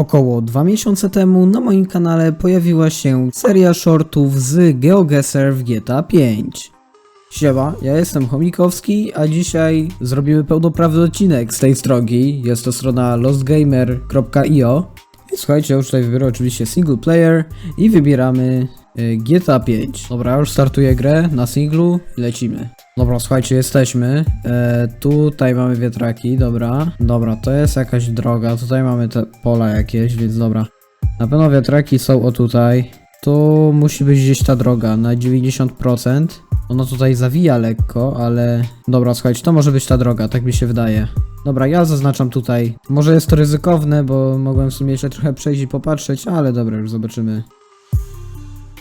Około dwa miesiące temu na moim kanale pojawiła się seria shortów z GeoGuessr w GTA 5. Siema, ja jestem Chomikowski, a dzisiaj zrobimy pełnoprawny odcinek z tej strogi. Jest to strona lostgamer.io. I Słuchajcie, już tutaj wybiorę oczywiście single player i wybieramy y, GTA 5. Dobra, już startuję grę na singlu i lecimy. Dobra, słuchajcie, jesteśmy. E, tutaj mamy wiatraki, dobra. Dobra, to jest jakaś droga. Tutaj mamy te pola jakieś, więc dobra. Na pewno wiatraki są o tutaj. Tu musi być gdzieś ta droga na 90%. Ona tutaj zawija lekko, ale... Dobra, słuchajcie, to może być ta droga, tak mi się wydaje. Dobra, ja zaznaczam tutaj. Może jest to ryzykowne, bo mogłem w sumie jeszcze trochę przejść i popatrzeć, ale dobra, już zobaczymy.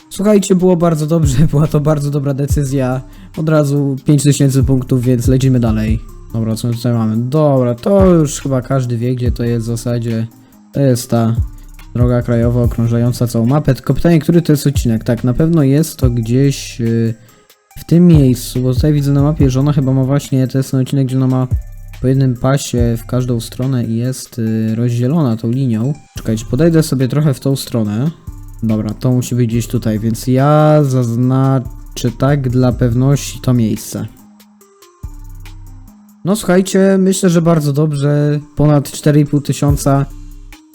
Słuchajcie, było bardzo dobrze, była to bardzo dobra decyzja. Od razu 5000 punktów, więc lecimy dalej. Dobra, co my tutaj mamy? Dobra, to już chyba każdy wie, gdzie to jest w zasadzie. To jest ta droga krajowa okrążająca całą mapę. Tylko pytanie, który to jest odcinek? Tak, na pewno jest to gdzieś yy, w tym miejscu, bo tutaj widzę na mapie, że ona chyba ma właśnie, to jest ten odcinek, gdzie ona ma po jednym pasie w każdą stronę i jest yy, rozdzielona tą linią. Czekajcie, podejdę sobie trochę w tą stronę. Dobra, to musi być gdzieś tutaj, więc ja zaznaczę tak dla pewności to miejsce. No słuchajcie, myślę, że bardzo dobrze, ponad 4,5 tysiąca.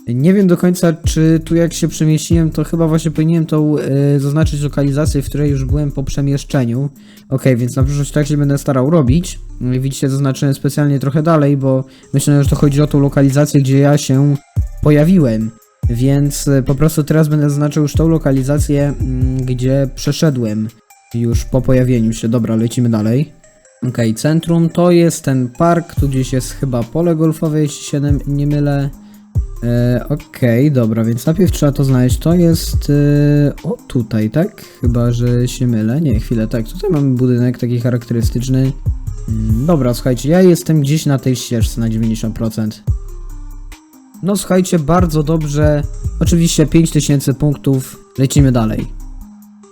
Nie wiem do końca, czy tu jak się przemieściłem, to chyba właśnie powinienem tą y, zaznaczyć lokalizację, w której już byłem po przemieszczeniu. Ok, więc na przyszłość tak się będę starał robić. Jak Widzicie, zaznaczyłem specjalnie trochę dalej, bo myślę, że to chodzi o tą lokalizację, gdzie ja się pojawiłem. Więc y, po prostu teraz będę zaznaczył już tą lokalizację, mm, gdzie przeszedłem już po pojawieniu się. Dobra, lecimy dalej. Okej, centrum to jest ten park, tu gdzieś jest chyba pole golfowe, jeśli się nie- mylę. E, Okej, dobra, więc najpierw trzeba to znaleźć. To jest. E, o, tutaj, tak? Chyba, że się mylę. Nie, chwilę, tak. Tutaj mamy budynek taki charakterystyczny. Mm, Dobra, słuchajcie, ja jestem gdzieś na tej ścieżce na 90%. No słuchajcie, bardzo dobrze. Oczywiście 5000 punktów. Lecimy dalej.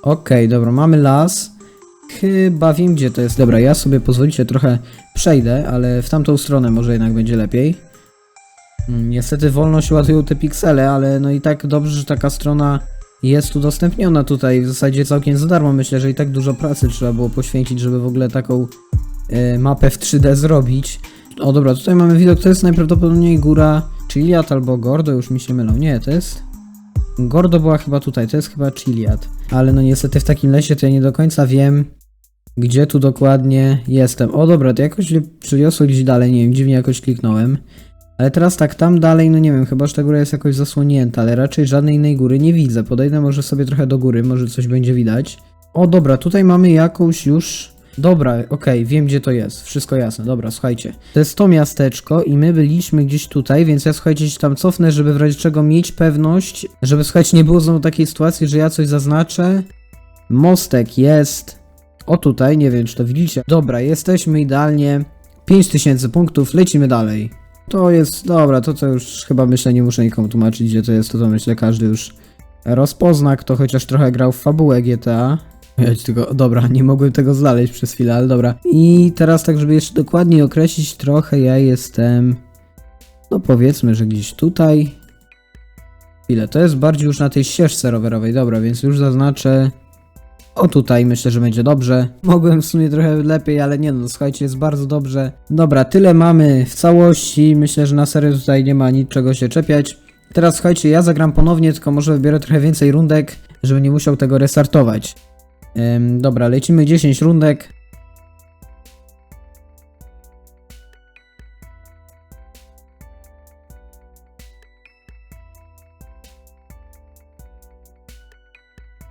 Okej, dobra, mamy las. Chyba wiem gdzie to jest. Dobra, ja sobie pozwolicie trochę przejdę, ale w tamtą stronę może jednak będzie lepiej. Mm, Niestety wolno się ładują te piksele, ale no i tak dobrze, że taka strona jest udostępniona tutaj w zasadzie całkiem za darmo. Myślę, że i tak dużo pracy trzeba było poświęcić, żeby w ogóle taką e, mapę w 3D zrobić. O dobra, tutaj mamy widok, to jest najprawdopodobniej góra Chiliad albo Gordo, już mi się mylą. Nie, to jest... Gordo była chyba tutaj, to jest chyba Chiliad. Ale no niestety w takim lesie to ja nie do końca wiem, gdzie tu dokładnie jestem. O dobra, to jakoś mnie przyniosło gdzieś dalej, nie wiem, dziwnie jakoś kliknąłem. Ale teraz tak, tam dalej, no nie wiem, chyba że ta góra jest jakoś zasłonięta, ale raczej żadnej innej góry nie widzę. Podejdę może sobie trochę do góry, może coś będzie widać. O dobra, tutaj mamy jakąś już... Dobra, okej, wiem gdzie to jest, wszystko jasne, dobra, słuchajcie. To jest to miasteczko i my byliśmy gdzieś tutaj, więc ja słuchajcie się tam cofnę, żeby w razie czego mieć pewność, żeby słuchajcie nie było znowu takiej sytuacji, że ja coś zaznaczę. Mostek jest... O tutaj, nie wiem czy to widzicie. Dobra, jesteśmy idealnie. 5000 punktów, lecimy dalej. To jest, dobra, to co już chyba myślę nie muszę nikomu tłumaczyć gdzie to jest, to to myślę każdy już rozpozna, kto chociaż trochę grał w fabułę GTA. Ja tylko, dobra, nie mogłem tego znaleźć przez chwilę, ale dobra. I teraz tak, żeby jeszcze dokładniej określić trochę, ja jestem, no powiedzmy, że gdzieś tutaj. Chwilę, to jest bardziej już na tej ścieżce rowerowej, dobra, więc już zaznaczę o tutaj myślę, że będzie dobrze. Mogłem w sumie trochę lepiej, ale nie no, słuchajcie, jest bardzo dobrze. Dobra, tyle mamy w całości. Myślę, że na serio tutaj nie ma niczego się czepiać. Teraz słuchajcie, ja zagram ponownie, tylko może wybiorę trochę więcej rundek, żeby nie musiał tego restartować. Ym, dobra, lecimy 10 rundek.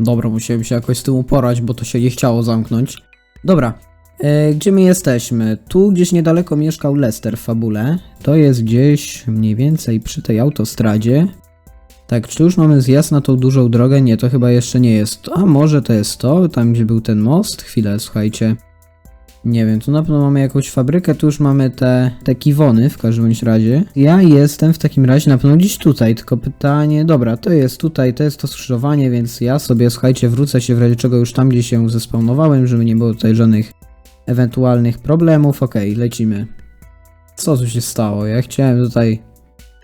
Dobra, musiałem się jakoś z tym uporać, bo to się nie chciało zamknąć. Dobra, e, gdzie my jesteśmy? Tu gdzieś niedaleko mieszkał Lester w fabule. To jest gdzieś mniej więcej przy tej autostradzie. Tak, czy już mamy zjazd na tą dużą drogę? Nie, to chyba jeszcze nie jest. A może to jest to, tam gdzie był ten most? Chwilę, słuchajcie. Nie wiem, tu na pewno mamy jakąś fabrykę, tu już mamy te, te kiwony w każdym bądź razie. Ja jestem w takim razie na pewno gdzieś tutaj, tylko pytanie, dobra, to jest tutaj, to jest to skrzyżowanie, więc ja sobie, słuchajcie, wrócę się w razie czego już tam, gdzie się zespawnowałem, żeby nie było tutaj żadnych ewentualnych problemów. Okej, lecimy. Co tu się stało? Ja chciałem tutaj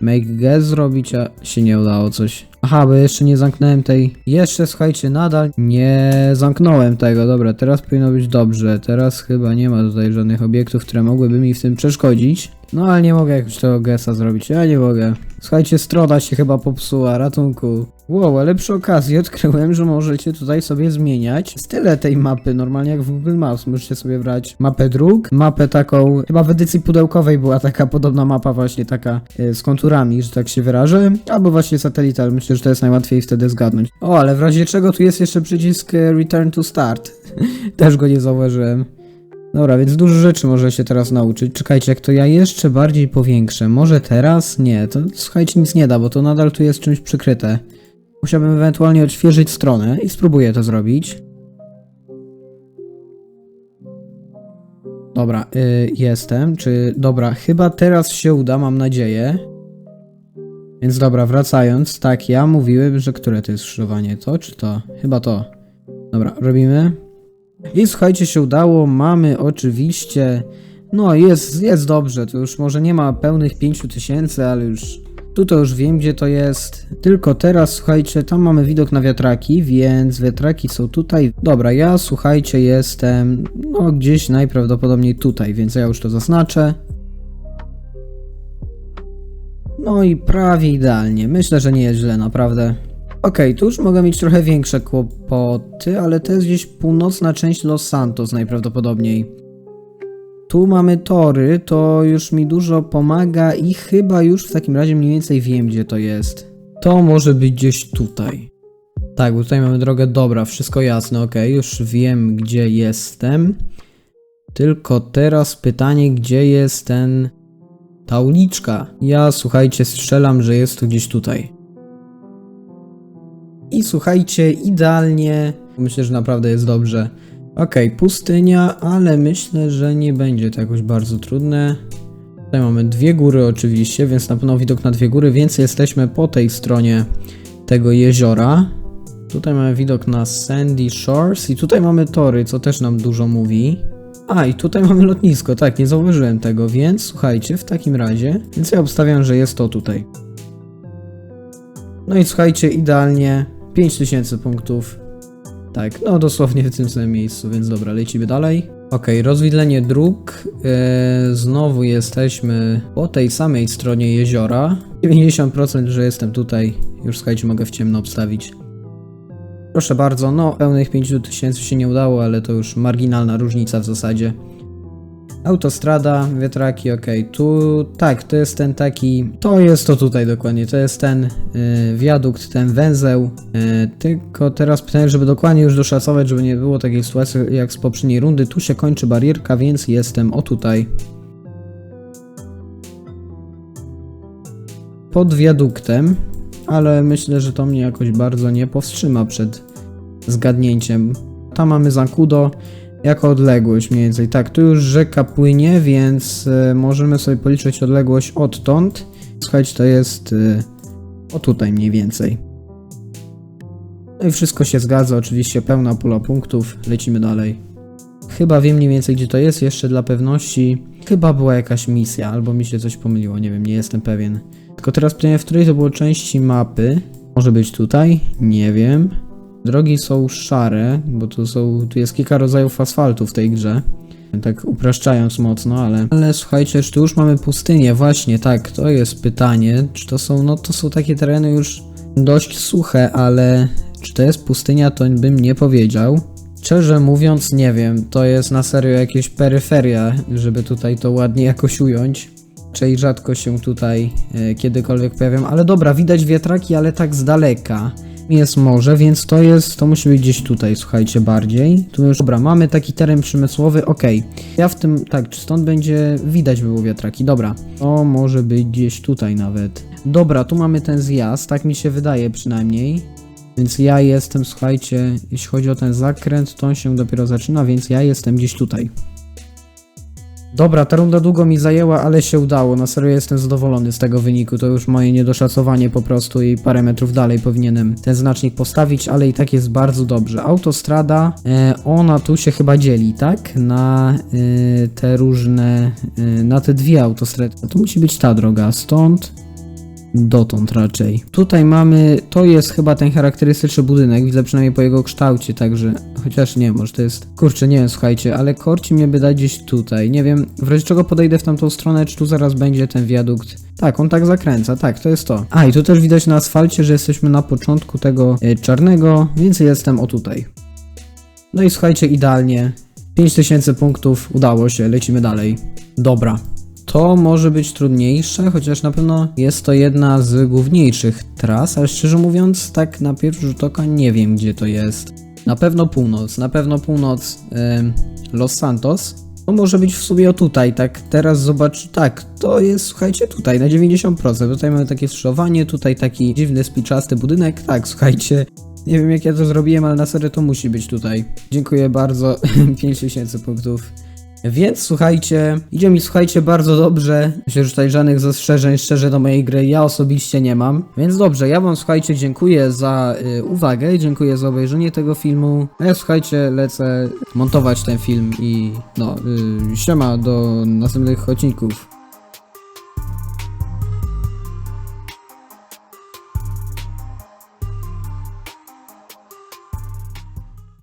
make guess zrobić, a się nie udało coś. Aha, bo jeszcze nie zamknąłem tej... Jeszcze, słuchajcie, nadal nie zamknąłem tego. Dobra, teraz powinno być dobrze. Teraz chyba nie ma tutaj żadnych obiektów, które mogłyby mi w tym przeszkodzić. No ale nie mogę jakoś tego gesa zrobić, ja nie mogę. Słuchajcie, strona się chyba popsuła, ratunku. Wow, ale przy okazji odkryłem, że możecie tutaj sobie zmieniać style tej mapy, normalnie jak w Google Maps. Możecie sobie brać mapę dróg, mapę taką, chyba w edycji pudełkowej była taka podobna mapa właśnie taka e, z konturami, że tak się wyrażę, albo właśnie satelital, myślę, że to jest najłatwiej wtedy zgadnąć. O, ale w razie czego tu jest jeszcze przycisk e, Return to Start. Też go nie zauważyłem. Dobra, więc dużo rzeczy może się teraz nauczyć. Czekajcie, jak to ja jeszcze bardziej powiększę. Może teraz? Nie, to słuchajcie, nic nie da, bo to nadal tu jest czymś przykryte. Musiałbym ewentualnie odświeżyć stronę i spróbuję to zrobić. Dobra, y, jestem. Czy. Dobra, chyba teraz się uda, mam nadzieję. Więc dobra, wracając, tak, ja mówiłem, że które to jest skrzyżowanie? To czy to? Chyba to. Dobra, robimy. I słuchajcie, się udało. Mamy oczywiście. No, jest, jest dobrze. To już może nie ma pełnych 5000, ale już. Tu już wiem, gdzie to jest. Tylko teraz, słuchajcie, tam mamy widok na wiatraki, więc wiatraki są tutaj. Dobra, ja, słuchajcie, jestem. No, gdzieś najprawdopodobniej tutaj, więc ja już to zaznaczę. No i prawie idealnie. Myślę, że nie jest źle, naprawdę. Okej, tu już mogę mieć trochę większe kłopoty, ale to jest gdzieś północna część Los Santos najprawdopodobniej. Tu mamy tory, to już mi dużo pomaga i chyba już w takim razie mniej więcej wiem, gdzie to jest. To może być gdzieś tutaj. Tak, bo tutaj mamy drogę, dobra, wszystko jasne, okej, już wiem, gdzie jestem. Tylko teraz pytanie, gdzie jest ten... ta uliczka? Ja, słuchajcie, strzelam, że jest to gdzieś tutaj. I słuchajcie, idealnie. Myślę, że naprawdę jest dobrze. Okej, pustynia, ale myślę, że nie będzie to jakoś bardzo trudne. Tutaj mamy dwie góry oczywiście, więc na pewno widok na dwie góry, więc jesteśmy po tej stronie tego jeziora. Tutaj mamy widok na Sandy Shores i tutaj mamy tory, co też nam dużo mówi. A, i tutaj mamy lotnisko, tak, nie zauważyłem tego, więc słuchajcie, w takim razie, więc ja obstawiam, że jest to tutaj. No i słuchajcie, idealnie 5000 punktów. Tak, no dosłownie w tym samym miejscu, więc dobra, lecimy dalej. Ok, rozwidlenie dróg. Eee, znowu jesteśmy po tej samej stronie jeziora. 90%, że jestem tutaj. Już słuchajcie, mogę w ciemno obstawić. Proszę bardzo, no pełnych 5000 się nie udało, ale to już marginalna różnica w zasadzie. Autostrada, wiatraki, ok. Tu, tak, to jest ten taki, to jest to tutaj dokładnie, to jest ten y, wiadukt, ten węzeł. Y, tylko teraz pytanie, żeby dokładnie już doszacować, żeby nie było takiej sytuacji jak z poprzedniej rundy. Tu się kończy barierka, więc jestem o tutaj. Pod wiaduktem, ale myślę, że to mnie jakoś bardzo nie powstrzyma przed zgadnięciem. Tam mamy Zankudo jako odległość mniej więcej. Tak, tu już rzeka płynie, więc e, możemy sobie policzyć odległość odtąd. Słuchajcie, to jest e, o tutaj mniej więcej. No i wszystko się zgadza, oczywiście pełna pula punktów. Lecimy dalej. Chyba wiem mniej więcej gdzie to jest, jeszcze dla pewności. Chyba była jakaś misja, albo mi się coś pomyliło, nie wiem, nie jestem pewien. Tylko teraz pytanie, w której to było części mapy? Może być tutaj? Nie wiem. Drogi są szare, bo tu są, tu jest kilka rodzajów asfaltu w tej grze. Tak upraszczając mocno, ale... Ale słuchajcie, czy tu już mamy pustynię? Właśnie, tak, to jest pytanie. Czy to są, no to są takie tereny już dość suche, ale czy to jest pustynia, to bym nie powiedział. Szczerze mówiąc, nie wiem, to jest na serio jakieś peryferia, żeby tutaj to ładnie jakoś ująć. Czyli rzadko się tutaj e, kiedykolwiek pojawiam, ale dobra, widać wiatraki, ale tak z daleka jest morze, więc to jest, to musi być gdzieś tutaj, słuchajcie, bardziej. Tu już, dobra, mamy taki teren przemysłowy, ok. Ja w tym, tak, czy stąd będzie widać było wiatraki, dobra. To może być gdzieś tutaj nawet. Dobra, tu mamy ten zjazd, tak mi się wydaje przynajmniej. Więc ja jestem, słuchajcie, jeśli chodzi o ten zakręt, to on się dopiero zaczyna, więc ja jestem gdzieś tutaj. Dobra, ta runda długo mi zajęła, ale się udało. Na serio jestem zadowolony z tego wyniku. To już moje niedoszacowanie po prostu i parę metrów dalej powinienem ten znacznik postawić, ale i tak jest bardzo dobrze. Autostrada, e, ona tu się chyba dzieli, tak? Na e, te różne, e, na te dwie autostrady. To musi być ta droga, stąd dotąd raczej. Tutaj mamy, to jest chyba ten charakterystyczny budynek, widzę przynajmniej po jego kształcie, także, chociaż nie, może to jest, kurczę, nie wiem, słuchajcie, ale korci mnie by dać gdzieś tutaj, nie wiem, w razie czego podejdę w tamtą stronę, czy tu zaraz będzie ten wiadukt. Tak, on tak zakręca, tak, to jest to. A, i tu też widać na asfalcie, że jesteśmy na początku tego e, czarnego, więc jestem o tutaj. No i słuchajcie, idealnie. 5000 punktów, udało się, lecimy dalej. Dobra. To może być trudniejsze, chociaż na pewno jest to jedna z główniejszych tras, ale szczerze mówiąc, tak na pierwszy rzut oka nie wiem, gdzie to jest. Na pewno północ, na pewno północ em, Los Santos. To może być w sumie o tutaj, tak teraz zobacz, tak, to jest, słuchajcie, tutaj na 90%. Tutaj mamy takie skrzyżowanie, tutaj taki dziwny, spiczasty budynek, tak, słuchajcie, nie wiem jak ja to zrobiłem, ale na serio to musi być tutaj. Dziękuję bardzo, 5000 punktów. Więc słuchajcie, idzie mi słuchajcie bardzo dobrze. Myślę, że tutaj żadnych zastrzeżeń szczerze do mojej gry ja osobiście nie mam. Więc dobrze, ja wam słuchajcie dziękuję za y, uwagę, dziękuję za obejrzenie tego filmu. A ja słuchajcie lecę montować ten film i no, y, siema do następnych odcinków.